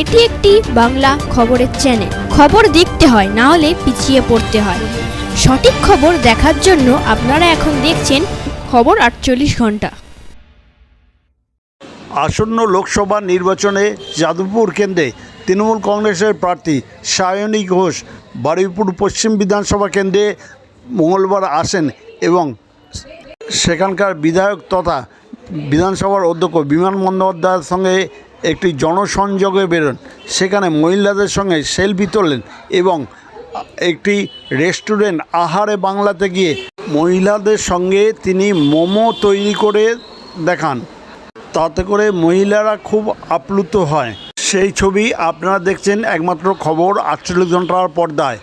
এটি একটি বাংলা খবরের চ্যানেল খবর দেখতে হয়, না হলে পিছিয়ে পড়তে হয়। সঠিক খবর দেখার জন্য আপনারা এখন দেখছেন খবর আটচল্লিশ ঘণ্টা। আসন্ন লোকসভা নির্বাচনে যাদবপুর কেন্দ্রে তৃণমূল কংগ্রেসের প্রার্থী সায়নী ঘোষ বারুইপুর পশ্চিম বিধানসভা কেন্দ্রে মঙ্গলবার আসেন এবং সেখানকার বিধায়ক তথা বিধানসভার অধ্যক্ষ বিমান বন্দ্যোপাধ্যায়ের সঙ্গে একটি জনসংযোগে বেরোন। সেখানে মহিলাদের সঙ্গে সেলফি তোলেন এবং একটি রেস্টুরেন্ট আহারে বাংলাতে গিয়ে মহিলাদের সঙ্গে তিনি মোমো তৈরি করে দেখান। তাতে করে মহিলারা খুব আপ্লুত হয়। সেই ছবি আপনারা দেখছেন একমাত্র খবর আটচল্লিশ ঘণ্টার পর্দায়।